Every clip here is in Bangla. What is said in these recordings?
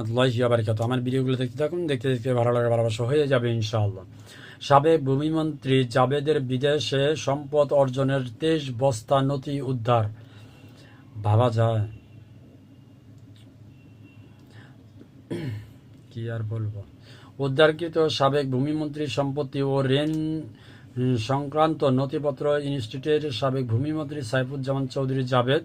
আল্লাহি আবারিকাত আমার ভিডিওগুলো দেখতে থাকুন দেখতে দেখতে ভালো লাগে, ভালোবাসা হয়ে যাবে ইনশাআল্লাহ। সাবেক ভূমিমন্ত্রী জাবেদের বিদেশে সম্পদ অর্জনের তেইশ বস্তা নথি উদ্ধার। ভাবা যায়। কি আর বলব? উদ্ধারকৃত সাবেক ভূমিমন্ত্রীর সম্পত্তি ও ঋণ সংক্রান্ত নথিপত্র ইনস্টিটিউটের সাবেক ভূমিমন্ত্রী সাইফুজ্জামান চৌধুরী জাবেদ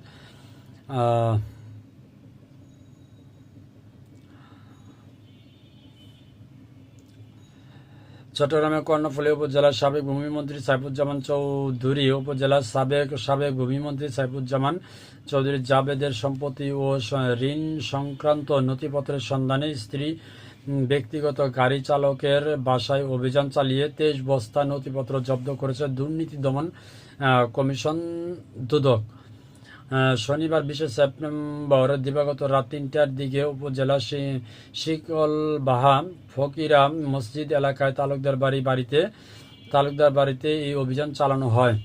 চট্টগ্রামের কর্ণফুলী উপজেলার সাবেক ভূমিমন্ত্রী সাইফুজ্জামান চৌধুরী, উপজেলার সাবেক সাবেক ভূমিমন্ত্রী সাইফুজ্জামান চৌধুরী জাবেদের সম্পত্তি ও ঋণ সংক্রান্ত নথিপত্রের সন্ধানে স্ত্রী ব্যক্তিগত গাড়ি চালকের বাসায় অভিযান চালিয়ে তেইশ বস্তা নথিপত্র জব্দ করেছে দুর্নীতি দমন কমিশন দুদক। শনিবার বিশে সেপ্টেম্বর, দিবাগত রাত তিনটার দিকে উপজেলা শি- শিকলবাহা ফকিরাম মসজিদ এলাকায় তালুকদার বাড়ি, বাড়িতে, তালুকদার বাড়িতে এই অভিযান চালানো হয়।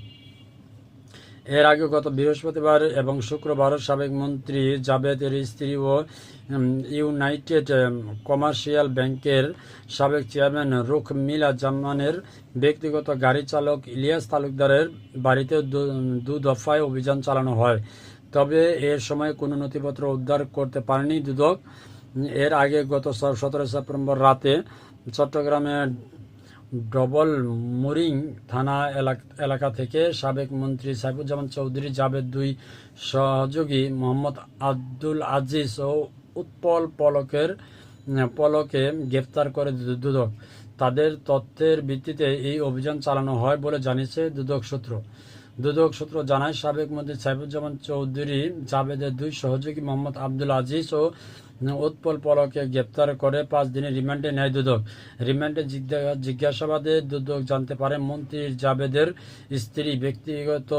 এর আগে গত বৃহস্পতিবার এবং শুক্রবার সাবেক মন্ত্রী জাবেদের স্ত্রী ও ইউনাইটেড কমার্শিয়াল ব্যাংকের সাবেক চেয়ারম্যান রুখ মিলা জামানের ব্যক্তিগত গাড়ি চালক ইলিয়াস তালুকদারের বাড়িতে দু- দফায় অভিযান চালানো হয়। তবে এর সময় কোনো নথিপত্র উদ্ধার করতে পারেনি দুদক। এর আগে গত সতেরো সেপ্টেম্বর রাতে চট্টগ্রামের ডবল মুরিং থানা এলাকা থেকে সাবেক মন্ত্রী সাইফুজ্জামান চৌধুরী, জাবেদ দুই সহযোগী মোহাম্মদ আব্দুল আজিজ ও উৎপল পলকের, পলকে গ্রেফতার করে দুদক। তাদের তথ্যের ভিত্তিতে এই অভিযান চালানো হয় বলে জানিয়েছে দুদক সূত্র। দুদক সূত্র জানায়, সাবেক মন্ত্রী সাইফুজ্জামান চৌধুরী জাবেদের দুই সহযোগী মোহাম্মদ আব্দুল আজিজ ও উৎপল পলকে গ্রেপ্তার করে পাঁচ দিনের রিমান্ডে নেয় দুদক। রিমান্ডে জিজ্ঞা- জিজ্ঞাসাবাদে দুদক জানতে পারে, মন্ত্রী জাবেদের স্ত্রী, ব্যক্তিগত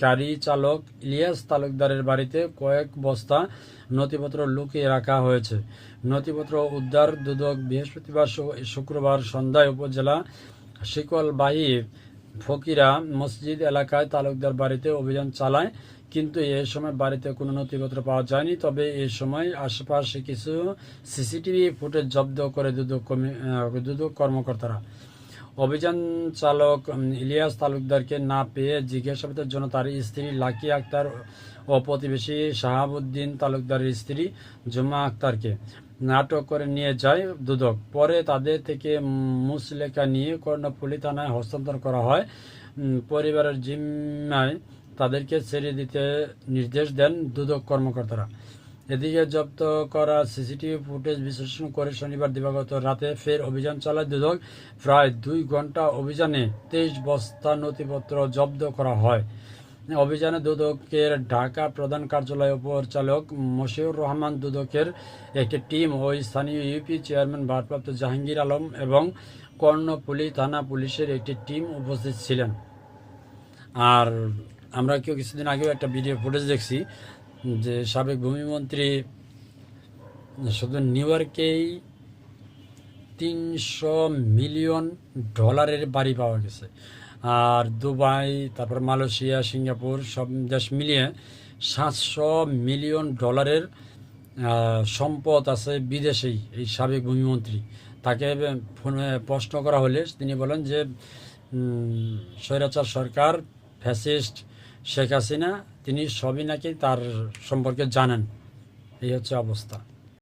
গাড়ি চালক ইলিয়াস তালুকদারের বাড়িতে কয়েক বস্তা নথিপত্র লুকিয়ে রাখা হয়েছে। নথিপত্র উদ্ধার দুদক বৃহস্পতিবার শুক্রবার সন্ধ্যায় উপজেলা শিকলবাহী ফকিরা মসজিদ এলাকায় তালুকদার বাড়িতে অভিযান চালায়, কিন্তু এ সময় বাড়িতে কোনো নথিপত্র পাওয়া যায়নি। তবে এ সময় আশেপাশে কিছু সিসিটিভি ফুটেজ জব্দ করে দুদক দুদক কর্মকর্তারা। অভিযান চালক ইলিয়াস তালুকদারকে না পেয়ে জিজ্ঞাসাবাদের জন্য তার স্ত্রী লাকি আক্তার ও প্রতিবেশী শাহাবুদ্দিন তালুকদারের স্ত্রী জুমা আক্তারকে নাটক করে নিয়ে যায় দুদক। পরে তাদের থেকে মুসলেখা নিয়ে কর্ণফুলী থানায় হস্তান্তর করা হয়। পরিবারের জিম্মায় তাদেরকে ছেড়ে দিতে নির্দেশ দেন দুদক কর্মকর্তারা। এদিকে জব্দ করা সিসিটিভি ফুটেজ বিশ্লেষণ করে শনিবার দিবাগত রাতে ফের অভিযান চালায় দুদক। প্রায় দুই ঘণ্টা অভিযানে তেইশ বস্তা নথিপত্র জব্দ করা হয়। অভিযানে দুদকের ঢাকা প্রধান কার্যালয় পরিচালক মশিউর রহমান দুদকের একটি টিম ও স্থানীয় ইউপি চেয়ারম্যান ভারপ্রাপ্ত জাহাঙ্গীর আলম এবং কর্ণফুলী থানা পুলিশের একটি টিম উপস্থিত ছিলেন। আর আমরা কেউ কিছুদিন আগেও একটা ভিডিও ফুটেজ দেখছি যে সাবেক ভূমিমন্ত্রী শুধু নিউ ইয়র্কেই তিনশো মিলিয়ন ডলারের বাড়ি পাওয়া গেছে। আর দুবাই, তারপর মালয়েশিয়া, সিঙ্গাপুর, সব দেশ মিলিয়ে সাতশো মিলিয়ন ডলারের সম্পদ আছে বিদেশেই এই সাবেক ভূমিমন্ত্রী। তাকে ফোনে প্রশ্ন করা হলে তিনি বলেন যে স্বৈরাচার সরকার, ফ্যাসিস্ট শেখ হাসিনা, তিনি সবই নাকি তার সম্পর্কে জানেন। এই হচ্ছে অবস্থা।